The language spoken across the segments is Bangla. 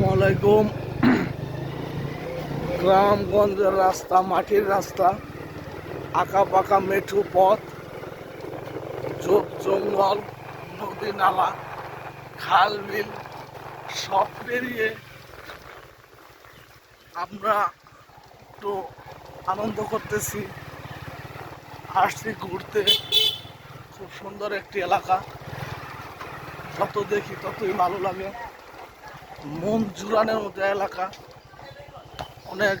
আসসালামু আলাইকুম। গ্রামগঞ্জের রাস্তা, মাটির রাস্তা আঁকা পাকা মেঠু পথ ঝোপ জঙ্গল, নদী নালা, খাল, বিল, সব পেরিয়ে আমরা একটু আনন্দ করতেছি। আসছি ঘুরতে। খুব সুন্দর একটি এলাকা। যত দেখি ততই ভালো লাগে। মন জুড়ানোর মতো এলাকা। অনেক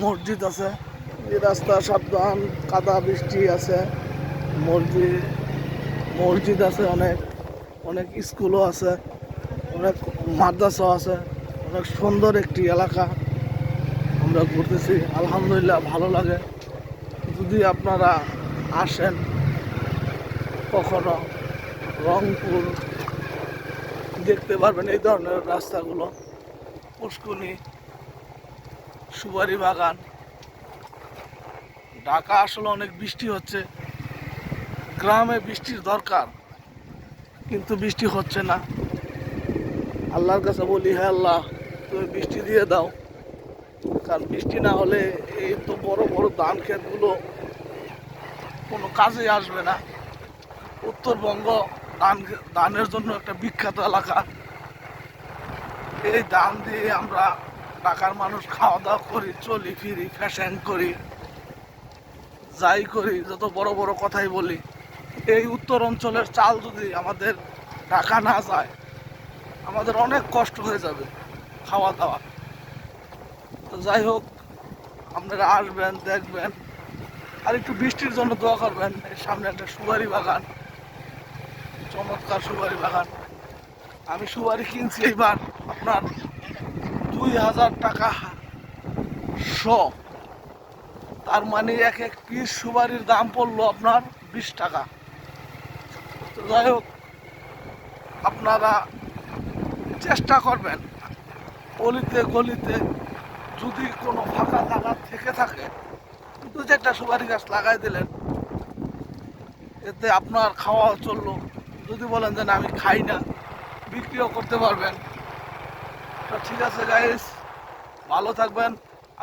মসজিদ আছে। এই রাস্তা সাবধান, কাদা বৃষ্টি আছে। মসজিদ মসজিদ আছে অনেক। অনেক স্কুলও আছে। অনেক মাদ্রাসাও আছে। অনেক সুন্দর একটি এলাকা। আমরা ঘুরতেছি। আলহামদুলিল্লাহ ভালো লাগে। যদি আপনারা আসেন কখনো রংপুর দেখতে পারবেন এই ধরনের রাস্তাগুলো। পুষ্কুনি সুপারি বাগান। ঢাকা আসলে অনেক বৃষ্টি হচ্ছে। গ্রামে বৃষ্টির দরকার, কিন্তু বৃষ্টি হচ্ছে না। আল্লাহর কাছে বলি হ্যাঁ আল্লাহ, তুমি বৃষ্টি দিয়ে দাও। কারণ বৃষ্টি না হলে এই তো বড় বড় ধান ক্ষেতগুলো কোনো কাজে আসবে না। উত্তরবঙ্গ ধান ধানের জন্য একটা বিখ্যাত এলাকা। এই ধান দিয়ে আমরা ঢাকার মানুষ খাওয়া দাওয়া করি, চলি, ফিরি ফ্যাশন করি। যাই করি, যত বড় বড় কথাই বলি। এই উত্তর অঞ্চলের চাল যদি আমাদের ঢাকা না যায়, আমাদের অনেক কষ্ট হয়ে যাবে খাওয়া দাওয়া তো যাই হোক, আপনারা আসবেন, দেখবেন। আর একটু বৃষ্টির জন্য দোয়া করবেন সামনে একটা সুপারি বাগান। চমৎকার সুপারি বাগান। আমি সুপারি কিনছি এবার আপনার দুই হাজার টাকা। শ তার মানে এক এক পিস সুপারির দাম পড়ল আপনার বিশ টাকা। যাই হোক, আপনারা চেষ্টা করবেন। অলিতে গলিতে যদি কোনো ফাঁকা জায়গা থেকে থাকে, দু চারটা সুপারি গাছ লাগাই দিলেন। এতে আপনার খাওয়া চলল যদি বলেন যে না, আমি খাই না, বিক্রিও করতে পারবেন। তো ঠিক আছে গাইস ভালো থাকবেন।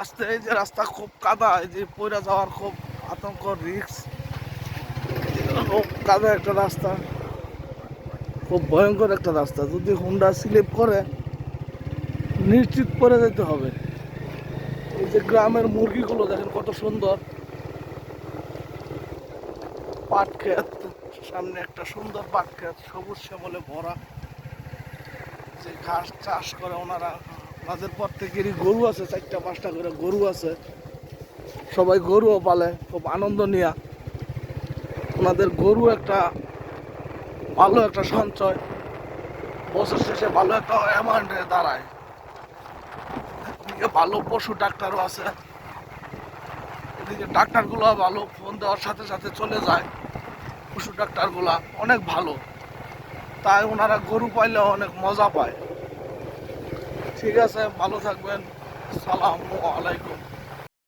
আস্তে এই যে রাস্তা খুব কাদা, এই যে পয়রা যাওয়ার খুব আতঙ্ক রিক্স কাদা একটা রাস্তা। খুব ভয়ঙ্কর একটা রাস্তা। যদি হুন্ডা স্লিপ করে, নিশ্চিত করে যেতে হবে। এই যে গ্রামের মুরগিগুলো দেখেন কত সুন্দর। পাট ক্ষেত। সামনে একটা সুন্দর পাট সবুজ শ্যামলে ভরা যে ঘাস চাষ করে ওনারা। মাঝের পর থেকেই গরু আছে, চারটা, পাঁচটা করে গরু আছে। সবাই গরুও পালে, খুব আনন্দ নিয়া। ওনাদের গরু একটা ভালো একটা সঞ্চয়। বছর শেষে ভালো একটা অ্যামাউন্টে দাঁড়ায়। এদিকে ভালো পশু ডাক্তারও আছে। এদিকে ডাক্তারগুলো ভালো ফোন দেওয়ার সাথে সাথে চলে যায়। পশু ডাক্তারগুলা অনেক ভালো। তাই ওনারা গরু পাইলে অনেক মজা পায়। ঠিক আছে, ভালো থাকবেন। সালাম আলাইকুম।